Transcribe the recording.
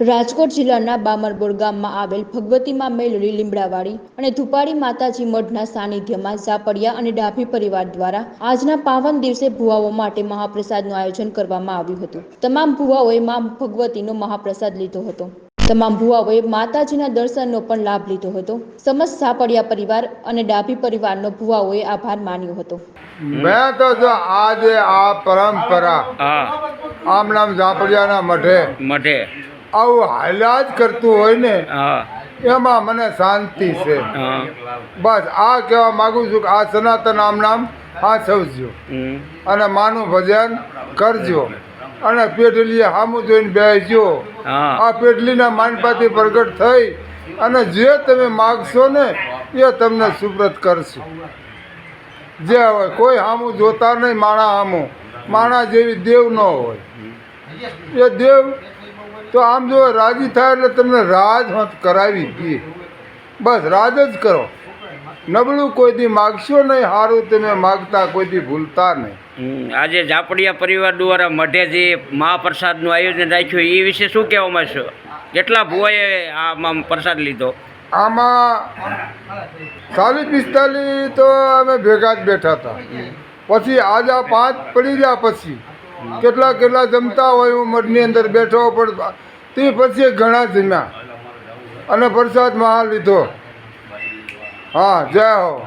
રાજકોટ જિલ્લાના બામરબોર ગામમાં આવેલ ભગવતીમાં મેલરી લીમડાવાડી અને ધુપાડી માતાજી મઢના સાનિધ્યમાં ઝાપડિયા અને ડાભી પરિવાર દ્વારા આજના પાવન દિવસે ભુવાઓ માટે મહાપ્રસાદનું આયોજન કરવામાં આવ્યું હતું. તમામ ભુવાઓએ મા ભગવતીનો મહાપ્રસાદ લીધો હતો. તમામ ભુવાઓએ માતાજીના દર્શનનો પણ લાભ લીધો હતો. સમસ્ત ઝાપડિયા પરિવાર અને ડાભી પરિવારનો ભુવાઓએ આભાર માન્યો હતો. મેં તો જો આજે આ પરંપરા આમ નામ ઝાપડિયાના મઠે મઢે આવું હાલ્યા જ કરતું હોય ને એમાં મને શાંતિ છે. બસ આ કહેવા માંગુ છું કે આ સનાતન આમ નામ હા હમ. અને માનું ભજન કરજો. અને પેટલી હામું જોઈને બેસજો આ પેટલીના માનપાથી પ્રગટ થઈ અને જે તમે માગશો ને એ તમને સુપ્રત કરશે. જે હોય કોઈ હામું જોતા નહીં માણા હામું. માણા જેવી દેવ ન હોય. એ દેવ તો આમ જો રાજી થાય એટલે તમને રાજ કરાવી દઈએ બસ રાજ જ કરો. નબળું કોઈ દી માગશો નહીં સારું તમે માગતા કોઈ દી ભૂલતા નહીં. આજે ઝાપડિયા પરિવાર દ્વારા મઢે જે મહાપ્રસાદનું આયોજન રાખ્યું. એ વિશે શું કહેવા માંગશો? કેટલા ભુવાએ આમાં પ્રસાદ લીધો? આમાં ચાલીસ પિસ્તાલીસ તો અમે ભેગા જ બેઠા હતા. પછી આજા પાંચ પડી ગયા પછી કેટલા કેટલા જમતા હોય હું મઢની અંદર બેઠો પણ તે પછી ઘણા જમ્યા. અને પ્રસાદ મહા લીધો. હા, જય હો.